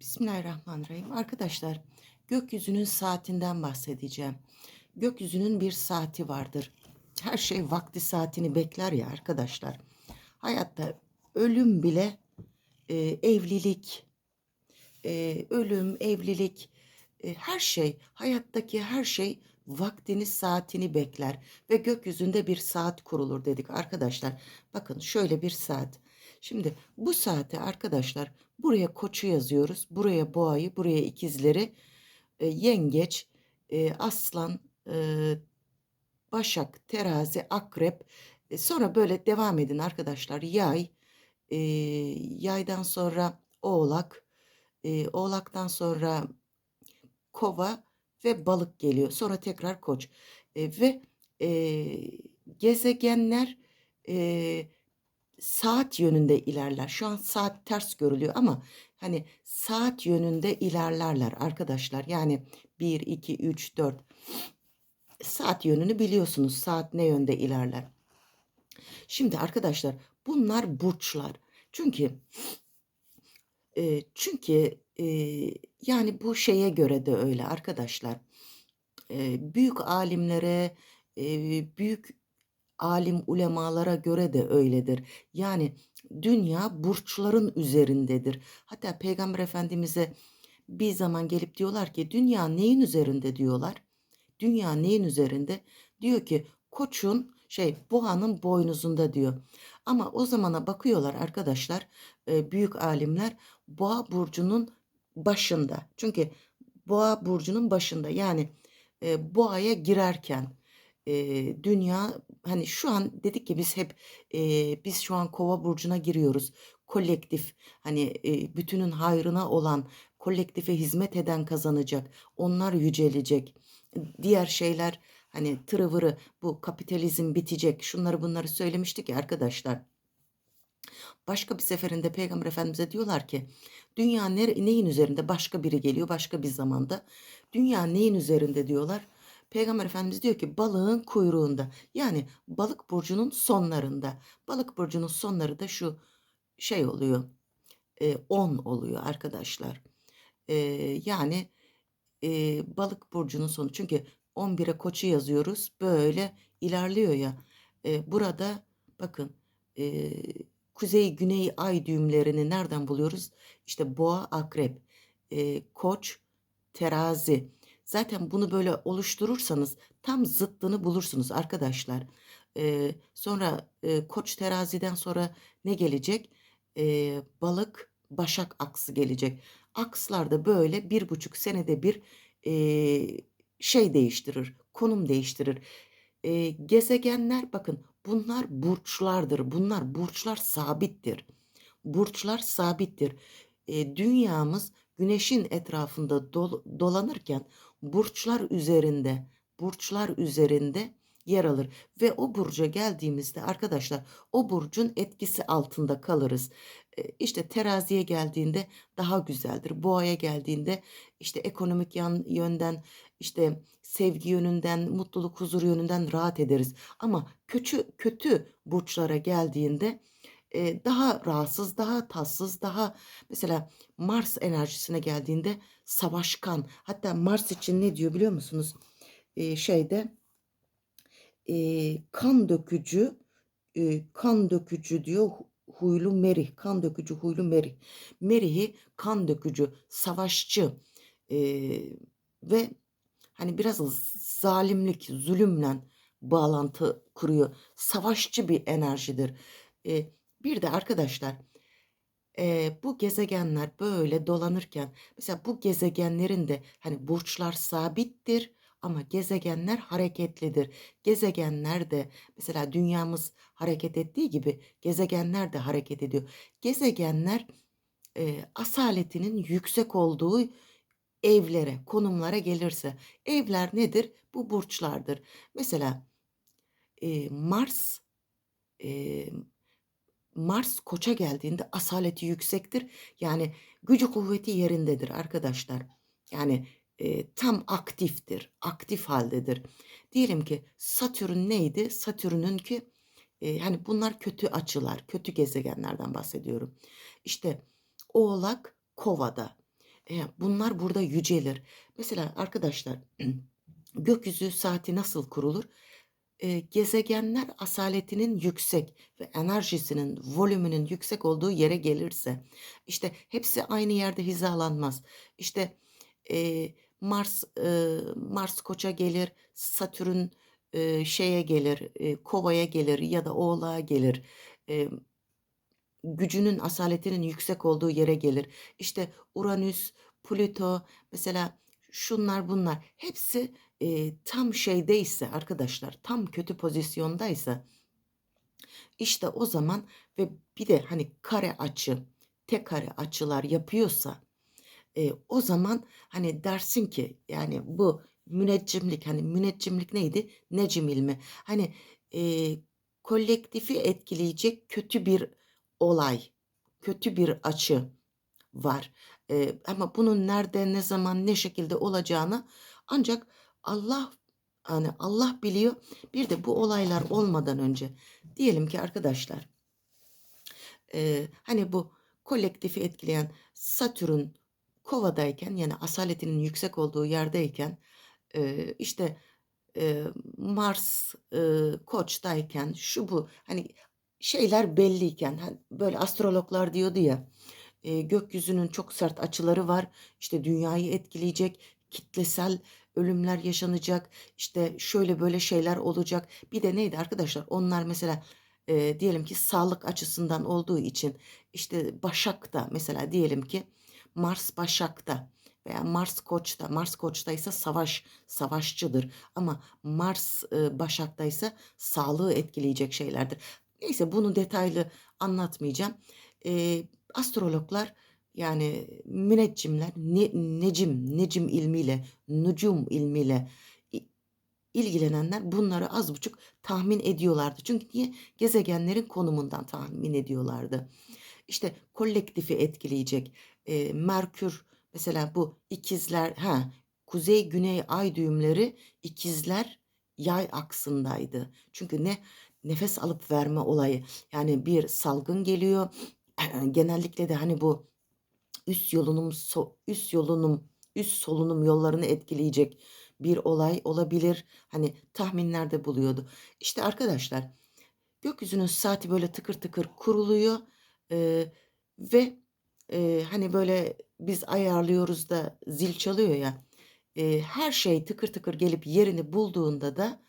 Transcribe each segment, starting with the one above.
Bismillahirrahmanirrahim. Arkadaşlar, gökyüzünün saatinden bahsedeceğim. Gökyüzünün bir saati vardır. Her şey vakti saatini bekler ya arkadaşlar. Hayatta ölüm bile e, evlilik, e, ölüm, evlilik, e, her şey, hayattaki her şey vaktini, saatini bekler ve gökyüzünde bir saat kurulur dedik arkadaşlar. Bakın şöyle bir saat. Şimdi bu saate arkadaşlar buraya koçu yazıyoruz, buraya boğayı, buraya ikizleri, e, yengeç, e, aslan, e, başak, terazi, akrep. E, sonra böyle devam edin arkadaşlar. Yay, e, yaydan sonra oğlak, e, oğlaktan sonra kova ve balık geliyor. Sonra tekrar koç. E, ve e, gezegenler e, saat yönünde ilerler. Şu an saat ters görülüyor ama hani saat yönünde ilerlerler arkadaşlar. Yani 1, 2, 3, 4 saat yönünü biliyorsunuz. Saat ne yönde ilerler. Şimdi arkadaşlar bunlar burçlar. Çünkü e, çünkü e, yani bu şeye göre de öyle arkadaşlar. E, büyük alimlere, e, büyük alim ulemalara göre de öyledir. Yani dünya burçların üzerindedir. Hatta Peygamber Efendimiz'e bir zaman gelip diyorlar ki dünya neyin üzerinde diyorlar. Dünya neyin üzerinde? Diyor ki koçun şey boğanın boynuzunda diyor. Ama o zamana bakıyorlar arkadaşlar e, büyük alimler boğa burcunun başında. Çünkü boğa burcunun başında yani e, boğaya girerken e, dünya hani şu an dedik ki biz hep e, biz şu an kova burcuna giriyoruz. Kolektif hani e, bütünün hayrına olan kolektife hizmet eden kazanacak. Onlar yücelecek. Diğer şeyler hani tırıvırı bu kapitalizm bitecek. Şunları bunları söylemiştik ya arkadaşlar. Başka bir seferinde Peygamber Efendimiz'e diyorlar ki dünya neyin üzerinde başka biri geliyor başka bir zamanda. Dünya neyin üzerinde diyorlar. Peygamber Efendimiz diyor ki balığın kuyruğunda. Yani balık burcunun sonlarında. Balık burcunun sonları da şu şey oluyor. 10 e, oluyor arkadaşlar. E, yani e, balık burcunun sonu. Çünkü 11'e koçu yazıyoruz. Böyle ilerliyor ya. E, burada bakın e, kuzey güney ay düğümlerini nereden buluyoruz? İşte boğa akrep, e, koç, terazi. Zaten bunu böyle oluşturursanız tam zıttını bulursunuz arkadaşlar. Ee, sonra e, koç teraziden sonra ne gelecek? Ee, balık başak aksı gelecek. Akslar da böyle bir buçuk senede bir e, şey değiştirir, konum değiştirir. E, gezegenler bakın bunlar burçlardır. Bunlar burçlar sabittir. Burçlar sabittir. E, dünyamız güneşin etrafında dol, dolanırken burçlar üzerinde, burçlar üzerinde yer alır ve o burca geldiğimizde arkadaşlar o burcun etkisi altında kalırız. İşte teraziye geldiğinde daha güzeldir. Boğaya geldiğinde işte ekonomik yan, yönden, işte sevgi yönünden, mutluluk, huzur yönünden rahat ederiz. Ama kötü kötü burçlara geldiğinde e, daha rahatsız, daha tatsız, daha mesela Mars enerjisine geldiğinde savaşkan. Hatta Mars için ne diyor biliyor musunuz? E, şeyde e, kan dökücü, e, kan dökücü diyor huylu Merih, kan dökücü huylu Merih. Merih'i kan dökücü, savaşçı e, ve hani biraz zalimlik, zulümle bağlantı kuruyor. Savaşçı bir enerjidir. E, bir de arkadaşlar e, bu gezegenler böyle dolanırken mesela bu gezegenlerin de hani burçlar sabittir ama gezegenler hareketlidir. Gezegenler de mesela dünyamız hareket ettiği gibi gezegenler de hareket ediyor. Gezegenler e, asaletinin yüksek olduğu evlere, konumlara gelirse evler nedir? Bu burçlardır. Mesela e, Mars e, Mars koça geldiğinde asaleti yüksektir. Yani gücü kuvveti yerindedir arkadaşlar. Yani e, tam aktiftir. Aktif haldedir. Diyelim ki Satürn neydi? Satürn'ün ki e, hani bunlar kötü açılar, kötü gezegenlerden bahsediyorum. İşte Oğlak Kova'da. E, bunlar burada yücelir. Mesela arkadaşlar gökyüzü saati nasıl kurulur? E, gezegenler asaletinin yüksek ve enerjisinin, volümünün yüksek olduğu yere gelirse, işte hepsi aynı yerde hizalanmaz. İşte e, Mars e, Mars Koç'a gelir, Satürn e, şeye gelir, e, Kova'ya gelir ya da Oğlağa gelir. E, gücünün, asaletinin yüksek olduğu yere gelir. İşte Uranüs, Plüto mesela şunlar bunlar hepsi e, tam şeydeyse arkadaşlar tam kötü pozisyondaysa işte o zaman ve bir de hani kare açı tek kare açılar yapıyorsa e, o zaman hani dersin ki yani bu müneccimlik hani müneccimlik neydi? Necim ilmi. Hani e, kolektifi etkileyecek kötü bir olay, kötü bir açı var. E, ama bunun nerede, ne zaman, ne şekilde olacağını ancak Allah hani Allah biliyor. Bir de bu olaylar olmadan önce diyelim ki arkadaşlar e, hani bu kolektifi etkileyen Satürn Kova'dayken yani asaletinin yüksek olduğu yerdeyken e, işte e, Mars e, Koç'tayken şu bu hani şeyler belliyken hani böyle astrologlar diyordu ya e, gökyüzünün çok sert açıları var işte dünyayı etkileyecek kitlesel ölümler yaşanacak işte şöyle böyle şeyler olacak bir de neydi arkadaşlar onlar mesela e, diyelim ki sağlık açısından olduğu için işte Başak'ta mesela diyelim ki Mars Başak'ta veya Mars Koç'ta. Mars Koç'ta ise savaş, savaşçıdır. Ama Mars e, Başak'ta ise sağlığı etkileyecek şeylerdir. Neyse bunu detaylı anlatmayacağım. E, astrologlar yani müneccimler ne, necim, necim ilmiyle, nucum ilmiyle ilgilenenler bunları az buçuk tahmin ediyorlardı. Çünkü niye? Gezegenlerin konumundan tahmin ediyorlardı. İşte kolektifi etkileyecek e, Merkür mesela bu ikizler ha kuzey güney ay düğümleri ikizler yay aksındaydı. Çünkü ne nefes alıp verme olayı yani bir salgın geliyor genellikle de hani bu üst yolunum so, üst yolunum üst solunum yollarını etkileyecek bir olay olabilir. Hani tahminlerde buluyordu. İşte arkadaşlar gökyüzünün saati böyle tıkır tıkır kuruluyor ee, ve e, hani böyle biz ayarlıyoruz da zil çalıyor ya. E, her şey tıkır tıkır gelip yerini bulduğunda da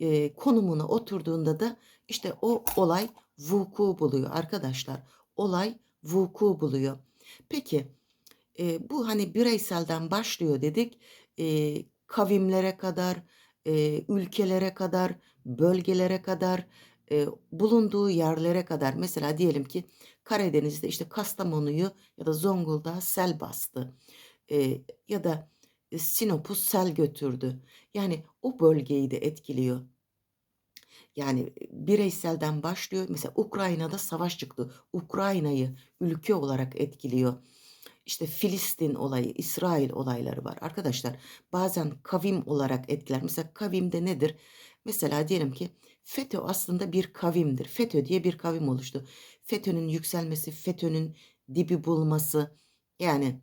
e, konumuna oturduğunda da işte o olay vuku buluyor arkadaşlar. Olay vuku buluyor. Peki e, bu hani bireyselden başlıyor dedik. E, kavimlere kadar, e, ülkelere kadar, bölgelere kadar, e, bulunduğu yerlere kadar mesela diyelim ki Karadeniz'de işte Kastamonu'yu ya da Zonguldak'ı sel bastı. E, ya da Sinop'u sel götürdü. Yani o bölgeyi de etkiliyor. Yani bireyselden başlıyor. Mesela Ukrayna'da savaş çıktı. Ukrayna'yı ülke olarak etkiliyor. İşte Filistin olayı, İsrail olayları var. Arkadaşlar bazen kavim olarak etkiler. Mesela kavimde nedir? Mesela diyelim ki FETÖ aslında bir kavimdir. FETÖ diye bir kavim oluştu. FETÖ'nün yükselmesi, FETÖ'nün dibi bulması yani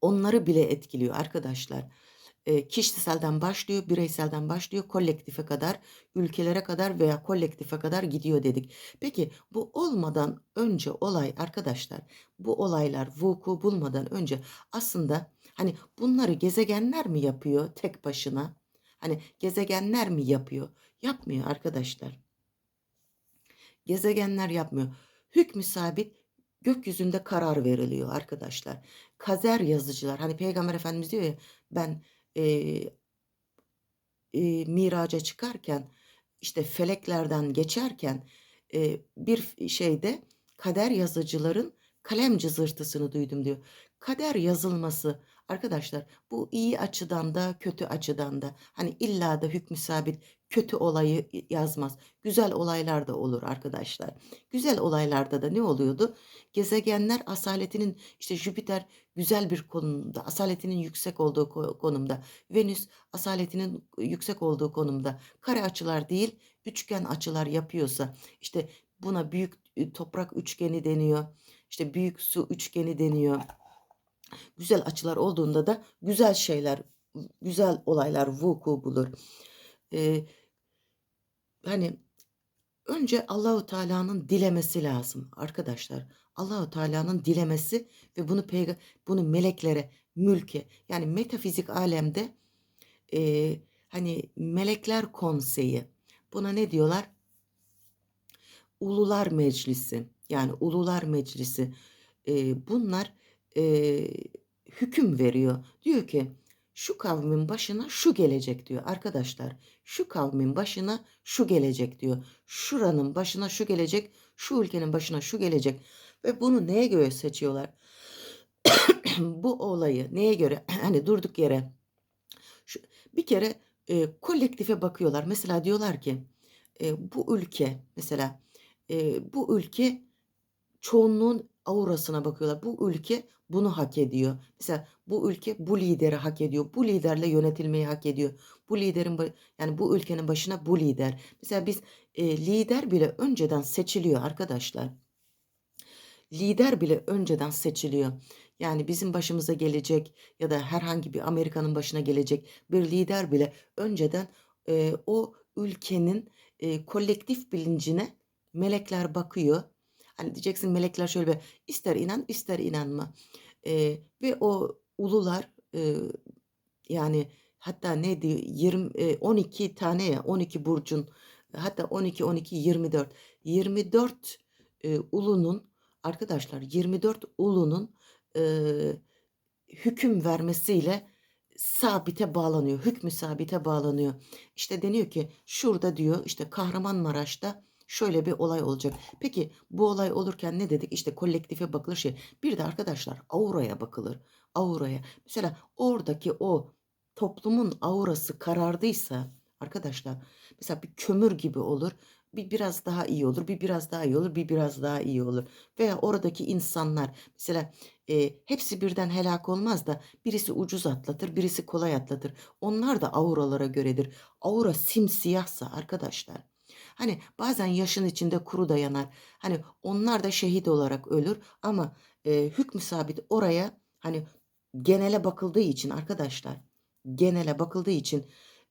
onları bile etkiliyor arkadaşlar. Kişiselden başlıyor, bireyselden başlıyor, kolektife kadar, ülkelere kadar veya kolektife kadar gidiyor dedik. Peki bu olmadan önce olay arkadaşlar, bu olaylar vuku bulmadan önce aslında hani bunları gezegenler mi yapıyor tek başına? Hani gezegenler mi yapıyor? Yapmıyor arkadaşlar. Gezegenler yapmıyor. Hükmü sabit gökyüzünde karar veriliyor arkadaşlar. Kazer yazıcılar hani Peygamber Efendimiz diyor ya ben e, e, miraca çıkarken işte feleklerden geçerken e, bir şeyde kader yazıcıların kalem cızırtısını duydum diyor. Kader yazılması arkadaşlar bu iyi açıdan da kötü açıdan da hani illa da hükmü sabit kötü olayı yazmaz. Güzel olaylar da olur arkadaşlar. Güzel olaylarda da ne oluyordu? Gezegenler asaletinin işte Jüpiter güzel bir konumda, asaletinin yüksek olduğu konumda. Venüs asaletinin yüksek olduğu konumda. Kare açılar değil, üçgen açılar yapıyorsa işte buna büyük toprak üçgeni deniyor. İşte büyük su üçgeni deniyor. Güzel açılar olduğunda da güzel şeyler, güzel olaylar vuku bulur. Eee, hani önce Allahu Teala'nın dilemesi lazım arkadaşlar. Allahu Teala'nın dilemesi ve bunu peyga bunu meleklere, mülke yani metafizik alemde eee, hani melekler konseyi. Buna ne diyorlar? Ulular Meclisi. Yani Ulular Meclisi. Eee, bunlar eee, hüküm veriyor. Diyor ki şu kavmin başına şu gelecek diyor arkadaşlar. Şu kavmin başına şu gelecek diyor. Şuranın başına şu gelecek, şu ülkenin başına şu gelecek. Ve bunu neye göre seçiyorlar? Bu olayı neye göre? Hani durduk yere şu, bir kere e, kolektife bakıyorlar. Mesela diyorlar ki e, bu ülke mesela e, bu ülke çoğunluğun aurasına bakıyorlar. Bu ülke bunu hak ediyor. Mesela bu ülke bu lideri hak ediyor. Bu liderle yönetilmeyi hak ediyor. Bu liderin yani bu ülkenin başına bu lider. Mesela biz e, lider bile önceden seçiliyor arkadaşlar. Lider bile önceden seçiliyor. Yani bizim başımıza gelecek ya da herhangi bir Amerika'nın başına gelecek bir lider bile önceden e, o ülkenin e, kolektif bilincine melekler bakıyor. Hani diyeceksin melekler şöyle bir ister inan ister inanma. E, ve o ulular e, yani hatta ne diyor 20 e, 12 tane ya 12 burcun hatta 12 12 24 24 e, ulunun arkadaşlar 24 ulunun e, hüküm vermesiyle sabite bağlanıyor. Hükmü sabite bağlanıyor. İşte deniyor ki şurada diyor işte Kahramanmaraş'ta şöyle bir olay olacak. Peki bu olay olurken ne dedik? İşte kolektife bakılır şey. Bir de arkadaşlar auraya bakılır. Auraya. Mesela oradaki o toplumun aurası karardıysa arkadaşlar mesela bir kömür gibi olur. Bir biraz daha iyi olur, bir biraz daha iyi olur, bir biraz daha iyi olur. Veya oradaki insanlar mesela e, hepsi birden helak olmaz da birisi ucuz atlatır, birisi kolay atlatır. Onlar da auralara göredir. Aura simsiyahsa arkadaşlar. Hani bazen yaşın içinde kuru da yanar. Hani onlar da şehit olarak ölür ama e, hükmü sabit oraya hani genele bakıldığı için arkadaşlar genele bakıldığı için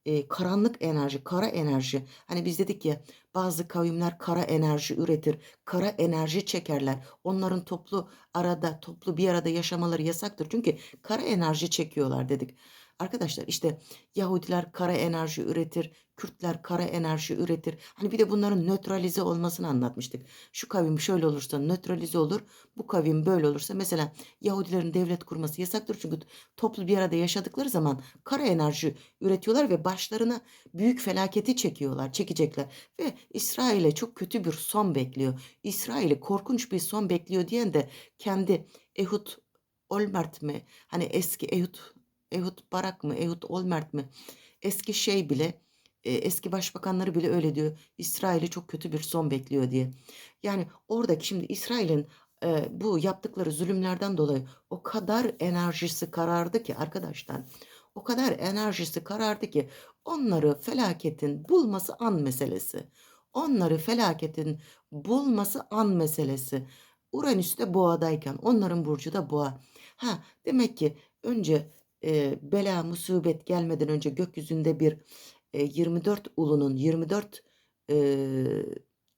e, karanlık enerji, kara enerji. Hani biz dedik ya bazı kavimler kara enerji üretir, kara enerji çekerler. Onların toplu arada, toplu bir arada yaşamaları yasaktır. Çünkü kara enerji çekiyorlar dedik. Arkadaşlar işte Yahudiler kara enerji üretir, Kürtler kara enerji üretir. Hani bir de bunların nötralize olmasını anlatmıştık. Şu kavim şöyle olursa nötralize olur, bu kavim böyle olursa mesela Yahudilerin devlet kurması yasaktır. Çünkü toplu bir arada yaşadıkları zaman kara enerji üretiyorlar ve başlarına büyük felaketi çekiyorlar, çekecekler. Ve İsrail'e çok kötü bir son bekliyor. İsrail'e korkunç bir son bekliyor diyen de kendi Ehud Olmert mi? Hani eski Ehud Ehud Barak mı? Ehud Olmert mi? Eski şey bile e, eski başbakanları bile öyle diyor. İsrail'e çok kötü bir son bekliyor diye. Yani oradaki şimdi İsrail'in e, bu yaptıkları zulümlerden dolayı o kadar enerjisi karardı ki arkadaşlar. O kadar enerjisi karardı ki onları felaketin bulması an meselesi. Onları felaketin bulması an meselesi. Uranüs'te boğadayken onların burcu da boğa. Ha demek ki önce e, bela musibet gelmeden önce gökyüzünde bir e, 24 ulunun 24 e,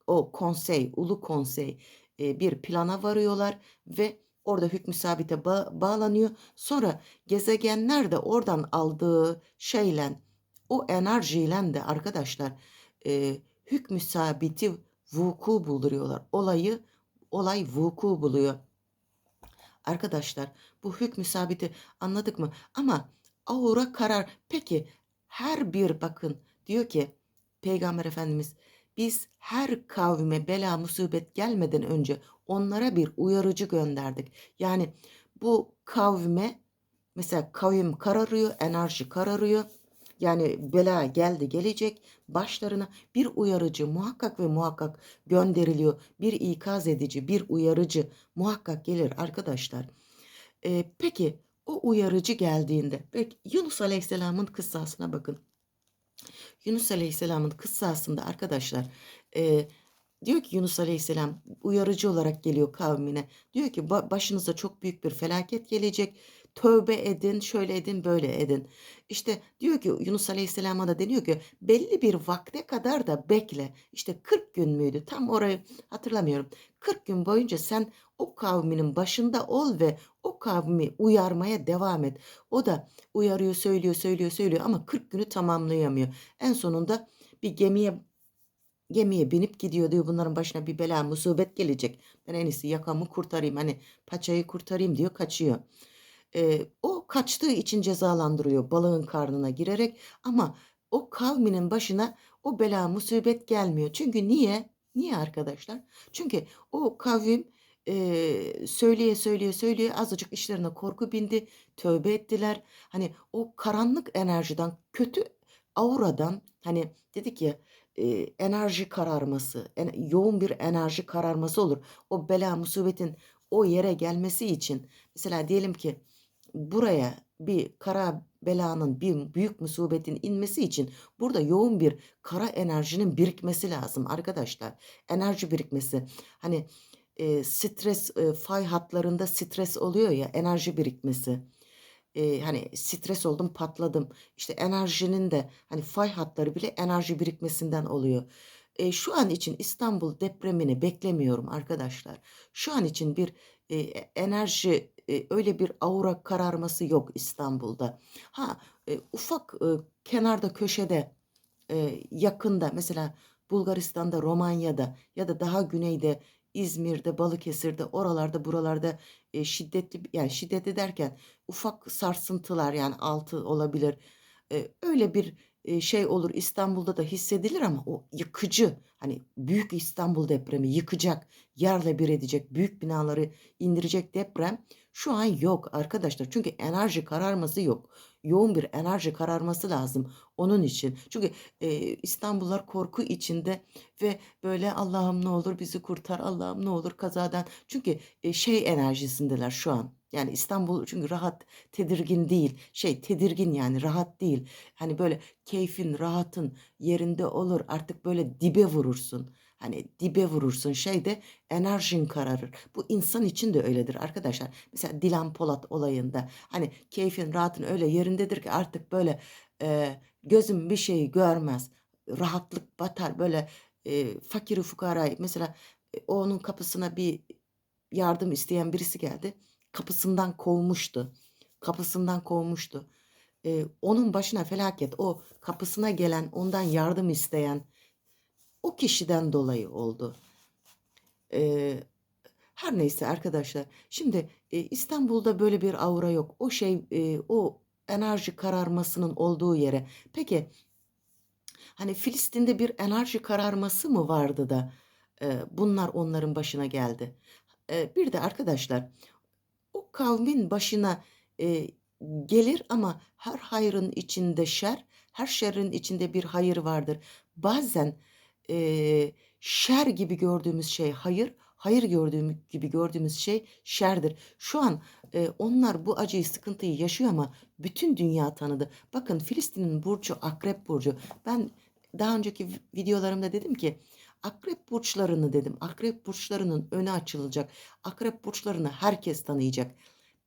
o konsey, ulu konsey e, bir plana varıyorlar ve orada hükmü sabite ba- bağlanıyor. Sonra gezegenler de oradan aldığı şeyle o enerjiyle de arkadaşlar e, hükmü sabiti vuku bulduruyorlar. Olayı olay vuku buluyor. Arkadaşlar bu hükmü sabiti anladık mı? Ama aura karar. Peki her bir bakın diyor ki Peygamber Efendimiz biz her kavme bela musibet gelmeden önce onlara bir uyarıcı gönderdik. Yani bu kavme mesela kavim kararıyor, enerji kararıyor. Yani bela geldi gelecek başlarına bir uyarıcı muhakkak ve muhakkak gönderiliyor. Bir ikaz edici, bir uyarıcı muhakkak gelir arkadaşlar. Ee, peki o uyarıcı geldiğinde peki Yunus Aleyhisselam'ın kıssasına bakın. Yunus Aleyhisselam'ın kıssasında arkadaşlar e, diyor ki Yunus Aleyhisselam uyarıcı olarak geliyor kavmine. Diyor ki "Ba- başınıza çok büyük bir felaket gelecek. Tövbe edin, şöyle edin, böyle edin. İşte diyor ki Yunus Aleyhisselam'a da deniyor ki belli bir vakte kadar da bekle. İşte 40 gün müydü? Tam orayı hatırlamıyorum. 40 gün boyunca sen o kavminin başında ol ve o kavmi uyarmaya devam et. O da uyarıyor, söylüyor, söylüyor, söylüyor ama 40 günü tamamlayamıyor. En sonunda bir gemiye gemiye binip gidiyor diyor bunların başına bir bela musibet gelecek. Ben en iyisi yakamı kurtarayım hani paçayı kurtarayım diyor kaçıyor. Ee, o kaçtığı için cezalandırıyor balığın karnına girerek ama o kavminin başına o bela musibet gelmiyor. Çünkü niye? Niye arkadaşlar? Çünkü o kavim e, söyleye söyleye söyleye azıcık işlerine korku bindi. Tövbe ettiler. Hani o karanlık enerjiden kötü auradan hani dedik ya e, enerji kararması, en- yoğun bir enerji kararması olur. O bela musibetin o yere gelmesi için mesela diyelim ki buraya bir kara belanın bir büyük musibetin inmesi için burada yoğun bir kara enerjinin birikmesi lazım arkadaşlar. Enerji birikmesi. Hani e, stres e, fay hatlarında stres oluyor ya enerji birikmesi. E, hani stres oldum patladım. İşte enerjinin de hani fay hatları bile enerji birikmesinden oluyor. E, şu an için İstanbul depremini beklemiyorum arkadaşlar. Şu an için bir e, enerji e, öyle bir aura kararması yok İstanbul'da. Ha e, ufak e, kenarda köşede e, yakında mesela Bulgaristan'da, Romanya'da ya da daha güneyde İzmir'de, Balıkesir'de, oralarda, buralarda e, şiddetli yani şiddetli derken ufak sarsıntılar yani altı olabilir. E, öyle bir şey olur İstanbul'da da hissedilir ama o yıkıcı hani büyük İstanbul depremi yıkacak, yerle bir edecek, büyük binaları indirecek deprem şu an yok arkadaşlar. Çünkü enerji kararması yok. Yoğun bir enerji kararması lazım onun için. Çünkü e, İstanbullular korku içinde ve böyle Allah'ım ne olur bizi kurtar, Allah'ım ne olur kazadan. Çünkü e, şey enerjisindeler şu an. Yani İstanbul çünkü rahat, tedirgin değil. Şey tedirgin yani rahat değil. Hani böyle keyfin, rahatın yerinde olur. Artık böyle dibe vurursun. Hani dibe vurursun şeyde enerjin kararır. Bu insan için de öyledir arkadaşlar. Mesela Dilan Polat olayında hani keyfin, rahatın öyle yerindedir ki artık böyle e, gözüm bir şeyi görmez. Rahatlık batar böyle e, fakiri fukarayı mesela e, onun kapısına bir yardım isteyen birisi geldi. Kapısından kovmuştu. Kapısından kovmuştu. E, onun başına felaket o kapısına gelen ondan yardım isteyen o kişiden dolayı oldu. E, her neyse arkadaşlar. Şimdi e, İstanbul'da böyle bir aura yok. O şey e, o enerji kararmasının olduğu yere. Peki Hani Filistin'de bir enerji kararması mı vardı da e, bunlar onların başına geldi? E, bir de arkadaşlar o kavmin başına e, gelir ama her hayrın içinde şer, her şerrin içinde bir hayır vardır. Bazen e, şer gibi gördüğümüz şey hayır, hayır gördüğüm gibi gördüğümüz şey şerdir. Şu an e, onlar bu acıyı, sıkıntıyı yaşıyor ama bütün dünya tanıdı. Bakın Filistin'in burcu Akrep burcu. Ben daha önceki videolarımda dedim ki akrep burçlarını dedim. Akrep burçlarının önü açılacak. Akrep burçlarını herkes tanıyacak.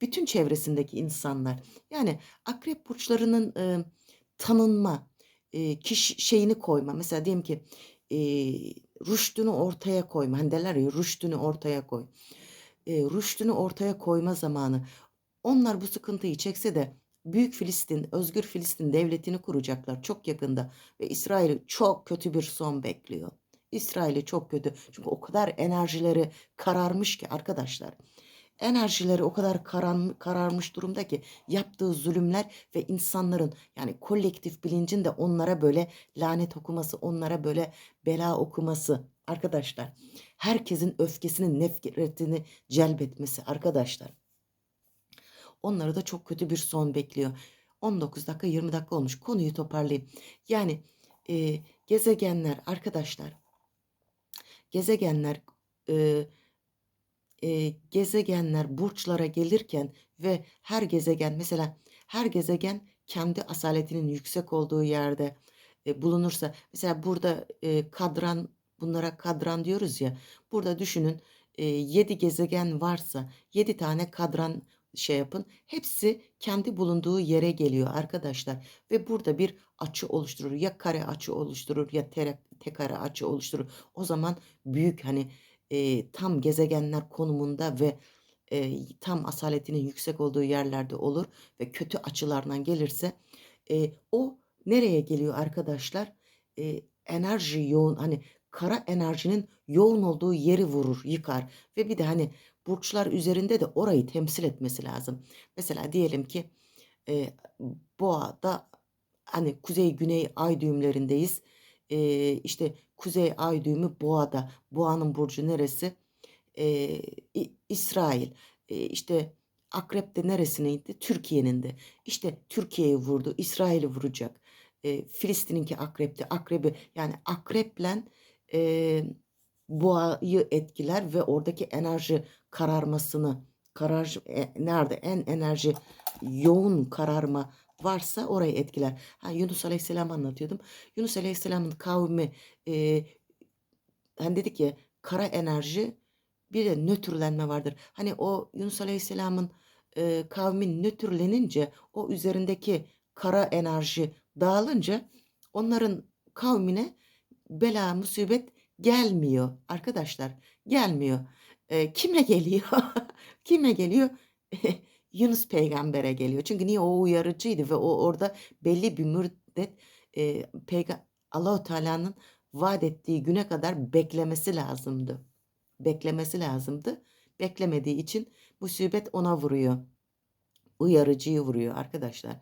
Bütün çevresindeki insanlar. Yani akrep burçlarının e, tanınma, e, kişi şeyini koyma. Mesela diyelim ki e, rüştünü ortaya koyma. Hani derler ya rüştünü ortaya koy. E, rüştünü ortaya koyma zamanı. Onlar bu sıkıntıyı çekse de Büyük Filistin, Özgür Filistin devletini kuracaklar çok yakında ve İsrail'i çok kötü bir son bekliyor. İsrail'i çok kötü. Çünkü o kadar enerjileri kararmış ki arkadaşlar. Enerjileri o kadar karan, kararmış durumda ki yaptığı zulümler ve insanların yani kolektif bilincin de onlara böyle lanet okuması, onlara böyle bela okuması arkadaşlar. Herkesin öfkesini, nefretini celbetmesi arkadaşlar. Onları da çok kötü bir son bekliyor. 19 dakika 20 dakika olmuş. Konuyu toparlayayım. Yani e, gezegenler arkadaşlar gezegenler e, e, gezegenler burçlara gelirken ve her gezegen mesela her gezegen kendi asaletinin yüksek olduğu yerde e, bulunursa mesela burada e, kadran Bunlara kadran diyoruz ya. Burada düşünün 7 gezegen varsa 7 tane kadran şey yapın. Hepsi kendi bulunduğu yere geliyor arkadaşlar. Ve burada bir açı oluşturur. Ya kare açı oluşturur ya tere, tek kare açı oluşturur. O zaman büyük hani e, tam gezegenler konumunda ve e, tam asaletinin yüksek olduğu yerlerde olur ve kötü açılardan gelirse e, o nereye geliyor arkadaşlar? E, enerji yoğun hani kara enerjinin yoğun olduğu yeri vurur, yıkar ve bir de hani burçlar üzerinde de orayı temsil etmesi lazım. Mesela diyelim ki e, Boğa'da hani kuzey güney ay düğümlerindeyiz. E, işte kuzey ay düğümü Boğa'da. Boğa'nın burcu neresi? E, İsrail. E, işte Akrep de neresindeydi? Türkiye'nin de. İşte Türkiye'yi vurdu. İsrail'i vuracak. E, Filistin'inki akrepti. Akrebi yani akreple e, boğayı etkiler ve oradaki enerji kararmasını karar e, nerede en enerji yoğun kararma varsa orayı etkiler. Ha, Yunus Aleyhisselam anlatıyordum. Yunus Aleyhisselam'ın kavmi e, hani dedik ya kara enerji bir de nötrlenme vardır. Hani o Yunus Aleyhisselam'ın e, kavmin nötrlenince o üzerindeki kara enerji dağılınca onların kavmine bela musibet gelmiyor arkadaşlar gelmiyor. E, kime geliyor? kime geliyor? Yunus peygambere geliyor. Çünkü niye o uyarıcıydı ve o orada belli bir müddet e, peyga Allahu Teala'nın vaat ettiği güne kadar beklemesi lazımdı. Beklemesi lazımdı. Beklemediği için musibet ona vuruyor. Uyarıcıyı vuruyor arkadaşlar.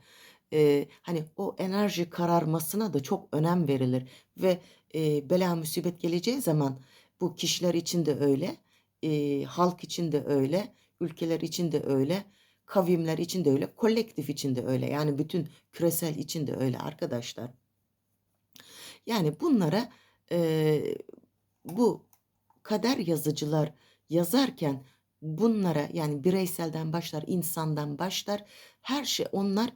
Ee, hani o enerji kararmasına da çok önem verilir ve e, bela musibet geleceği zaman bu kişiler için de öyle, e, halk için de öyle, ülkeler için de öyle, kavimler için de öyle, kolektif için de öyle. Yani bütün küresel için de öyle arkadaşlar. Yani bunlara e, bu kader yazıcılar yazarken bunlara yani bireyselden başlar, insandan başlar. Her şey onlar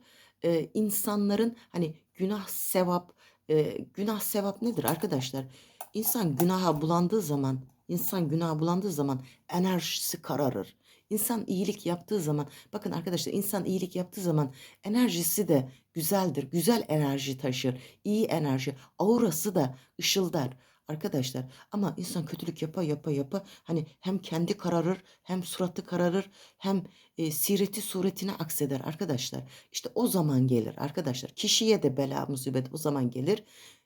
e, insanların hani günah sevap e, günah sevap nedir arkadaşlar? İnsan günaha bulandığı zaman, insan günaha bulandığı zaman enerjisi kararır. İnsan iyilik yaptığı zaman, bakın arkadaşlar insan iyilik yaptığı zaman enerjisi de güzeldir. Güzel enerji taşır. iyi enerji. Aurası da ışıldar arkadaşlar. Ama insan kötülük yapa yapa yapa hani hem kendi kararır hem suratı kararır hem e, sireti suretine akseder arkadaşlar. İşte o zaman gelir arkadaşlar. Kişiye de bela musibet o zaman gelir.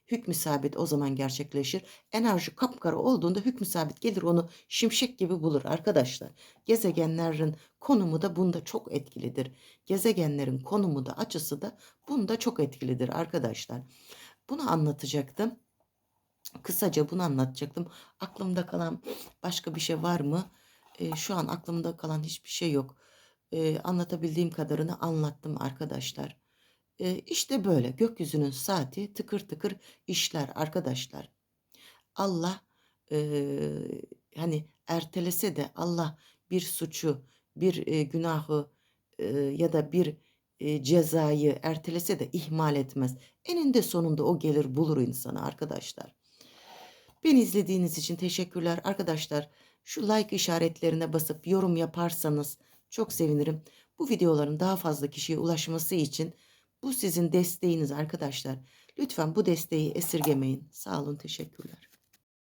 Hükmü sabit o zaman gerçekleşir. Enerji kapkara olduğunda hükmü sabit gelir onu şimşek gibi bulur arkadaşlar. Gezegenlerin konumu da bunda çok etkilidir. Gezegenlerin konumu da açısı da bunda çok etkilidir arkadaşlar. Bunu anlatacaktım. Kısaca bunu anlatacaktım. Aklımda kalan başka bir şey var mı? E, şu an aklımda kalan hiçbir şey yok. E, anlatabildiğim kadarını anlattım arkadaşlar. E, işte böyle gökyüzünün saati tıkır tıkır işler arkadaşlar. Allah e, hani ertelese de Allah bir suçu, bir e, günahı e, ya da bir e, cezayı ertelese de ihmal etmez. Eninde sonunda o gelir bulur insanı arkadaşlar. Beni izlediğiniz için teşekkürler arkadaşlar. Şu like işaretlerine basıp yorum yaparsanız çok sevinirim. Bu videoların daha fazla kişiye ulaşması için bu sizin desteğiniz arkadaşlar. Lütfen bu desteği esirgemeyin. Sağ olun, teşekkürler.